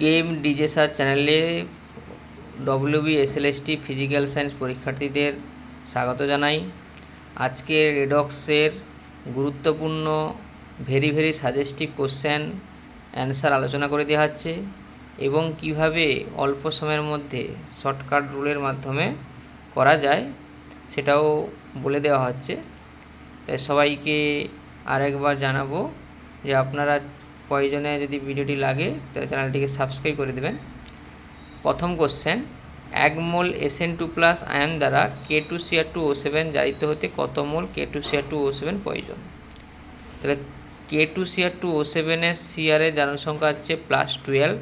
কেম ডিজেসার চ্যানেলে WB SLST physical science পরীক্ষার্থীদের স্বাগত জানাই। আজকে রেডক্সের গুরুত্বপূর্ণ very very suggestive question answer আলোচনা করে দেওয়া হচ্ছে এবং কীভাবে অল্প সময়ের মধ্যে শর্টকাট রুলের মাধ্যমে করা যায় সেটাও বলে দেওয়া হচ্ছে। তাই সবাইকে আরেকবার জানাব যে আপনারা প্রয়োজনে যদি ভিডিওটি লাগে, তাহলে চ্যানেলটিকে সাবস্ক্রাইব করে দেবেন। প্রথম কোশ্চেন এক mole SN two plus ion দ্বারা K two CR two O seven জারিত হতে কত mole K two CR two O seven প্রয়োজন? তাহলে K two CR two O সেভেনের সিআরের জারণ সংখ্যা হচ্ছে প্লাস টুয়েলভ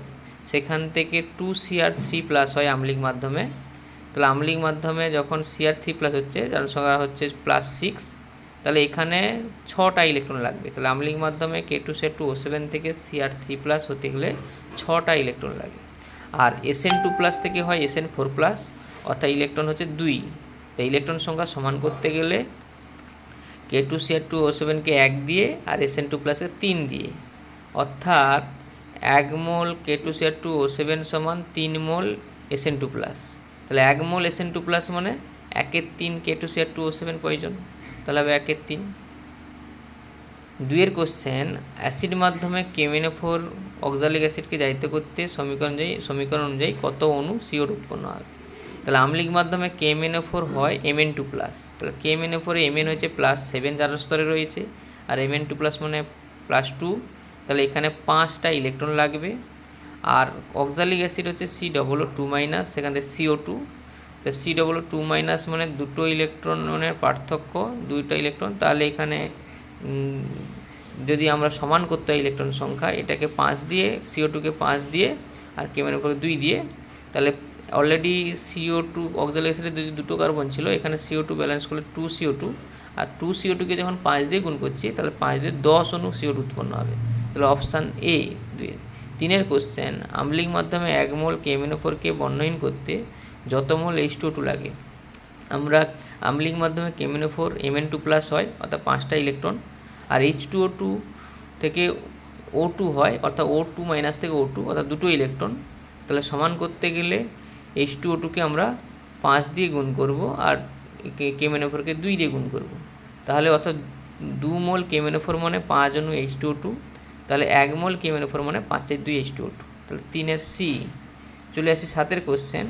সেখান থেকে টু সিআর থ্রি প্লাস হয় আমলিক মাধ্যমে। তাহলে আমলিক মাধ্যমে যখন সিআর থ্রি প্লাস হচ্ছে জারণ সংখ্যা হচ্ছে প্লাস সিক্স তাহলে এখানে ছটা ইলেকট্রন লাগবে। তাহলে আমলিং মাধ্যমে কে টু সে টু ও সেভেন থেকে সিআর থ্রি প্লাস হতে গেলে ছটা ইলেকট্রন লাগে। আর এসএন টু প্লাস থেকে হয় এসএন ফোর প্লাস অর্থাৎ ইলেকট্রন হচ্ছে দুই। তাই ইলেকট্রন সংখ্যা সমান করতে গেলে K two CR two O সেভেনকে এক দিয়ে আর এসএন টু প্লাসকে তিন দিয়ে। অর্থাৎ এক mole K two CR two O seven সমান তিন মোল এসএন টু প্লাস তাহলে এক মোল এসএন টু প্লাস মানে একের তিন K two CR two O seven প্রয়োজন। তাহলে হবে একের তিন। দুইয়ের কোশ্চেন অ্যাসিড মাধ্যমে কেমিনোফোর অক্সালিক অ্যাসিডকে জারিত করতে সমীকরণ অনুযায়ী সমীকরণ অনুযায়ী কত অণু সিওর উৎপন্ন হবে তাহলে আমলিক মাধ্যমে কেমিনোফোর হয় এমএন টু প্লাস তাহলে কেমিনোফোরে এমএন হচ্ছে প্লাস সেভেন জারণ স্তরে রয়েছে, আর এমএন টু প্লাস মানে প্লাস টু তাহলে এখানে পাঁচটা ইলেকট্রন লাগবে। আর অক্সালিক অ্যাসিড হচ্ছে C double O two minus সেখান থেকে সিও টু তো সি ডবল টু মাইনাস মানে দুটো ইলেকট্রনের পার্থক্য, দুইটা ইলেকট্রন, তাহলে এখানে যদি আমরা সমান করতে হয় ইলেকট্রন সংখ্যা, এটাকে পাঁচ দিয়ে সিও টুকে পাঁচ দিয়ে, আর কেমের উপরে দুই দিয়ে, তাহলে অলরেডি সিও টু অক্সালিক অ্যাসিডের যদি দুটো কার্বন ছিল, এখানে সিও টু ব্যালেন্স করলে টু সিও টু আর টু সিও টুকে যখন পাঁচ দিয়ে গুণ করছি, তাহলে পাঁচ দিয়ে দশ অনু সিও টু উৎপন্ন হবে। তাহলে অপশান এ দুই। তিনের কোশ্চেন আমলিক মাধ্যমে এক মোল কেমিনোফোরকে বর্ণহীন করতে যত মোল এইচ টু টু লাগে। আমরা আমলিক মাধ্যমে কেমিনোফোর এম এন টু প্লাস হয়, অর্থাৎ পাঁচটা ইলেকট্রন আর এইচ টু ও টু থেকে ও টু হয়, অর্থাৎ ও টু মাইনাস থেকে ও টু অর্থাৎ দুটো ইলেকট্রন তাহলে সমান করতে গেলে এইচ টু ও টুকে আমরা পাঁচ দিয়ে গুণ করব, আর কেমেনোফোরকে দুই দিয়ে গুণ করব। তাহলে অর্থাৎ দু মোল কেমেনোফোর মানে পাঁচ অনু এইচ টু ও টু তাহলে এক মোল কেমেনোফোর মানে পাঁচের দুই এইচ টু ও টু তাহলে তিনের সি চলে আসি সাতের কোশ্চেন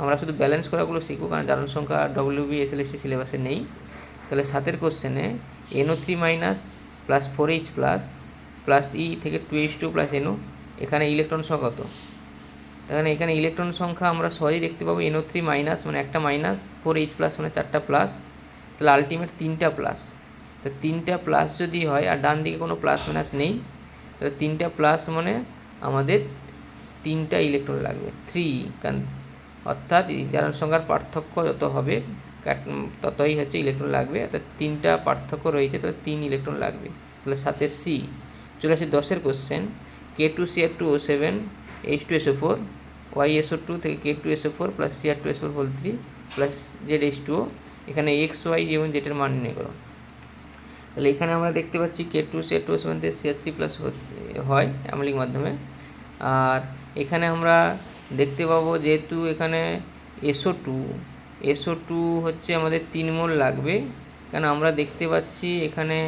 আমরা শুধু ব্যালেন্স করাগুলো শিখব, কারণ জারণ সংখ্যা W B S L S সিলেবাসে নেই। তাহলে সাতের কোশ্চেনে NO three minus plus four H plus plus E থেকে two H two plus NO এখানে ইলেকট্রন সংখ্যা কত? এখানে এখানে ইলেকট্রন সংখ্যা আমরা সহজেই দেখতে পাবো এনও থ্রি মাইনাস মানে একটা মাইনাস ফোর এইচ প্লাস মানে চারটা প্লাস তাহলে আলটিমেট তিনটা প্লাস তো তিনটা প্লাস যদি হয় আর ডান দিকে কোনো প্লাস মাইনাস নেই, তাহলে তিনটা প্লাস মানে আমাদের তিনটা ইলেকট্রন লাগবে থ্রি কারণ অর্থাৎ জারণ সংখ্যার পার্থক্য যত হবে ততই হচ্ছে ইলেকট্রন লাগবে। অর্থাৎ তিনটা পার্থক্য রয়েছে তাহলে তিন ইলেকট্রন লাগবে। তাহলে সাথে সি চলে আসি দশের question K two C R two O seven H two SO four Y SO two থেকে K two SO four plus C R two SO whole three plus Z H two এখানে X Y এবং জেটের মান নির্ণয় করো। তাহলে এখানে আমরা দেখতে পাচ্ছি K two C R two seven থেকে সি আর থ্রি প্লাস হয় আমলিক মাধ্যমে। আর এখানে আমরা দেখতে পাবো যেহেতু এখানে এসও টু এসও টু হচ্ছে আমাদের তিন মোল লাগবে। কেন আমরা দেখতে পাচ্ছি এখানে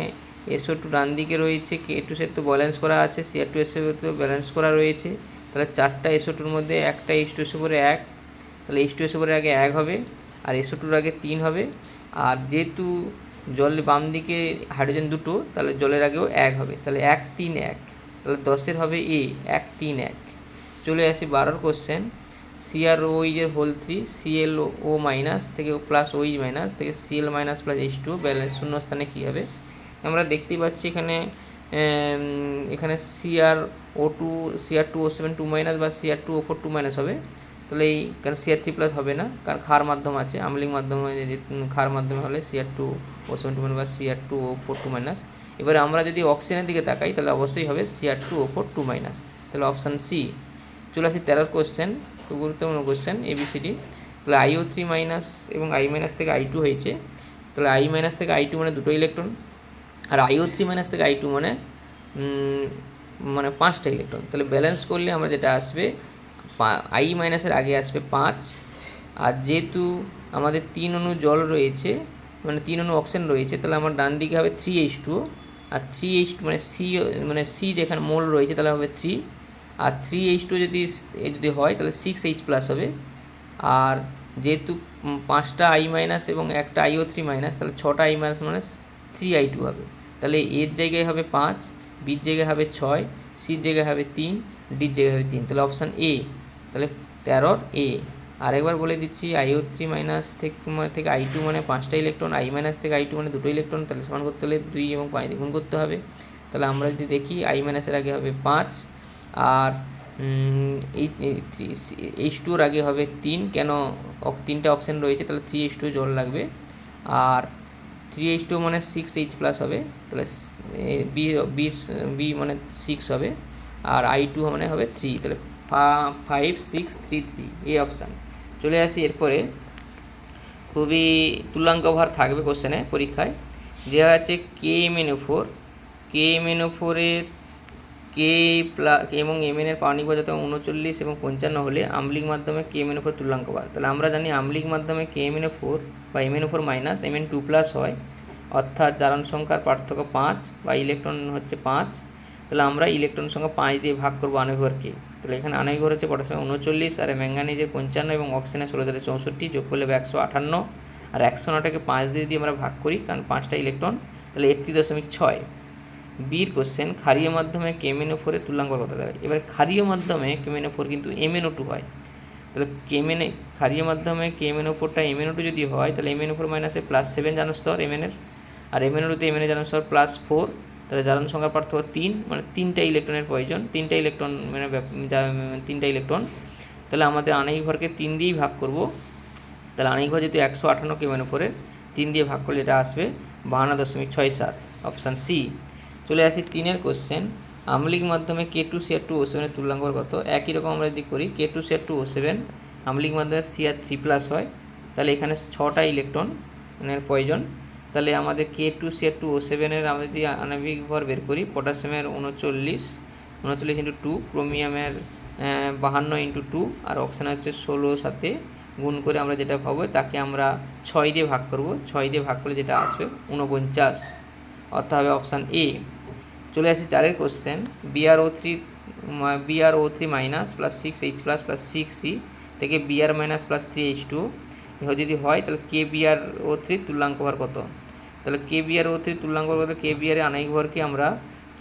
এসও টু ডান দিকে রয়েছে, কে টু সেট তো ব্যালেন্স করা আছে সি আর টু এসও তো ব্যালেন্স করা রয়েছে। তাহলে চারটা এসও টুর মধ্যে একটা এইচ টু এসও পরে এক, তাহলে এইচ টু এসও আগে এক হবে, আর এসও টুর আগে তিন হবে। আর যেহেতু জল বাম দিকে হাইড্রোজেন দুটো, তাহলে জলের আগেও এক হবে, তাহলে এক তিন এক, তাহলে দশের হবে এ এক তিন এক। চলে আসি বারোর question CR ওইজের whole three CL O minus থেকে প্লাস ওইজ মাইনাস থেকে CL minus plus H two balance শূন্য স্থানে কী হবে? আমরা দেখতেই পাচ্ছি এখানে এখানে CR O two CR two O seven two minus বা CR two O four two minus হবে। তাহলে এই, কারণ সিআর থ্রি প্লাস হবে না, কারণ খার মাধ্যম আছে আমলিক মাধ্যমে খার মাধ্যমে হলে CR two O seven two minus বা CR two O four two minus এবারে আমরা যদি অক্সিজেনের দিকে তাকাই, তাহলে অবশ্যই হবে CR two O four two minus তাহলে অপশান সি চলে আসি তেরোর কোশ্চেন খুব গুরুত্বপূর্ণ কোশ্চেন এবিসিডি তাহলে আইও থ্রি মাইনাস এবং আই মাইনাস থেকে আই টু হয়েছে। তাহলে আই মাইনাস থেকে আই টু মানে দুটো ইলেকট্রন আর আইও থ্রি মাইনাস থেকে আই টু মানে মানে পাঁচটা ইলেকট্রন তাহলে ব্যালেন্স করলে আমরা যেটা আসবে আই মাইনাসের আগে আসবে পাঁচ, আর যেহেতু আমাদের তিন অণু জল রয়েছে মানে তিন অণু অক্সিজেন রয়েছে, তাহলে আমার ডান দিকে হবে থ্রি এইচ টু আর থ্রি এইচ মানে সি মানে সি যেখানে মোল রয়েছে, তাহলে হবে থ্রি আর থ্রি এইচ টু যদি যদি হয়, তাহলে সিক্স এইচ প্লাস হবে। আর যেহেতু পাঁচটা আই মাইনাস এবং একটা আইও থ্রি মাইনাস তাহলে ছটা আই মাইনাস মানে থ্রি আই টু হবে। তাহলে এর জায়গায় হবে পাঁচ বির জায়গায় হবে ছয় সির জায়গায় হবে তিন ডির জায়গায় হবে তিন। তাহলে অপশান এ তাহলে তেরোর এ আরেকবার বলে দিচ্ছি আইও থ্রি মাইনাস থেকে মানে থেকে আই টু মানে পাঁচটা ইলেকট্রন আই মাইনাস থেকে আই টু মানে দুটো ইলেকট্রন তাহলে সমান করতে হলে দুই এবং পাঁচ গুণ করতে হবে। তাহলে আমরা যদি দেখি আই মাইনাসের আগে হবে পাঁচ আর এই এইচ টুর আগে হবে তিন, কেন তিনটে অপশান রয়েছে, তাহলে থ্রি এইচ টু জল লাগবে। আর থ্রি এইচ টু মানে সিক্স এইচ প্লাস হবে, তাহলে বি বি বি মানে সিক্স হবে, আর আই টু মানে হবে থ্রি তাহলে ফাইভ সিক্স থ্রি থ্রি এই অপশান চলে আসি এরপরে, খুবই তুল্যাঙ্ক ভার থাকবে কোশ্চেনে পরীক্ষায়। দেওয়া আছে K M N O four K M N O ফোরের কে প্লা এবং এম এর পানি পর্যাপ্ত উনচল্লিশ এবং পঞ্চান্ন হলে আমলিক মাধ্যমে কে এম এন ফোর তুল্যাঙ্ক বার তাহলে আমরা জানি আমলিক মাধ্যমে কে এম এন ফোর বা M N four minus M N two plus হয়, অর্থাৎ জারণ সংখ্যার পার্থক্য পাঁচ বা ইলেকট্রন হচ্ছে পাঁচ। তাহলে আমরা ইলেকট্রন সংখ্যা পাঁচ দিয়ে ভাগ করব আনয়ঘরকে তাহলে এখানে আনয়ঘর হচ্ছে পটাশিয়াম উনচল্লিশ আর ম্যাঙ্গানিজের পঞ্চান্ন এবং অক্সিজেনের ষোলো থেকে চৌষট্টি যোগ করলে একশো আটান্ন। আর একশো নটাকে পাঁচ দিয়ে দিয়ে আমরা ভাগ করি, কারণ পাঁচটা ইলেকট্রন তাহলে একত্রিশ দশমিক ছয়। বির কোশ্চেন ক্ষারীয় মাধ্যমে কেমেনো ফোরে তুল্যাঙ্ক কত দেবে এবার ক্ষারীয় মাধ্যমে কেমেনো ফোর কিন্তু এমএনও টু হয়। তাহলে কেমেনে ক্ষারীয় মাধ্যমে কেমেনো ফোরটা এমএনও টু যদি হয়, তাহলে এমএনও ফোর মাইনাসে প্লাস সেভেন জানো স্তর এমএনের আর এমএনও টুতে এমএনএ জানো স্তর প্লাস ফোর তাহলে জারণ সংখ্যার পার্থক্য তিন মানে তিনটা ইলেকট্রনের প্রয়োজন। তিনটা ইলেকট্রন মানে তিনটা ইলেকট্রন তাহলে আমাদের আণবিক ঘরকে তিন দিয়েই ভাগ করব। তাহলে আণবিক ঘর যেহেতু একশো আটান্ন কেমেন উপরে তিন দিয়ে ভাগ করলে এটা আসবে বাহান্ন দশমিক ছয় সাত অপশান সি চলে আসি তিনের কোশ্চেন আমলিক মাধ্যমে K two CR two O সেভেনের তুল্যাঙ্কর কত একই রকম আমরা যদি করি K two CR two O seven আমলিক মাধ্যমে সিআর থ্রি প্লাস হয়, তাহলে এখানে ছটা ইলেকট্রন মানে প্রয়োজন তাহলে আমাদের K two CR two O সেভেনের আমরা যদি আণবিক ভর বের করি পটাশিয়ামের উনচল্লিশ উনচল্লিশ ইন্টু টু ক্রোমিয়ামের বাহান্ন ইন্টু টু আর অক্সিজেন হচ্ছে ষোলো সাথে গুণ করে আমরা যেটা পাবো, তাকে আমরা ছয় দিয়ে ভাগ করব। ছয় দিয়ে ভাগ করলে যেটা আসবে উনপঞ্চাশ অর্থাৎ হবে অপশান এ চলে আসি চারের question BRO three BRO three minus plus six H plus plus six C থেকে BR minus plus three H two যদি হয়, তাহলে কে বিআর ও থ্রি তুল্যাঙ্ক ভার কত? তাহলে কে বিআর ও থ্রি তুল্যাঙ্ক ভার কত? কে বিআর আণবিক ভরকে আমরা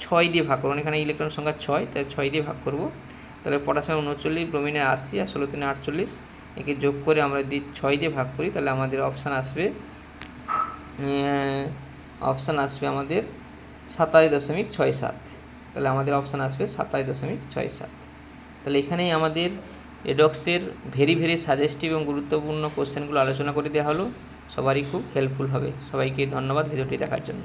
ছয় দিয়ে ভাগ করব। এখানে ইলেকট্রন সংখ্যা ছয়, তাহলে ছয় দিয়ে ভাগ করব। তাহলে পটাশিয়াম উনচল্লিশ ব্রোমিনের আশি আর ষোলো তিনে আটচল্লিশ। একে যোগ করে আমরা যদি ছয় দিয়ে ভাগ করি, তাহলে আমাদের অপশান আসবে অপশান আসবে আমাদের সাতাশ দশমিক ছয় সাত। তাহলে আমাদের অপশান আসবে সাতাশ দশমিক ছয় সাত। তাহলে এখানেই আমাদের এডক্সের ভেরি ভেরি সাজেস্টিভ এবং গুরুত্বপূর্ণ কোশ্চেনগুলো আলোচনা করে দেওয়া হলো। সবারই খুব হেল্পফুল হবে। সবাইকে ধন্যবাদ ভিডিওটি দেখার জন্য।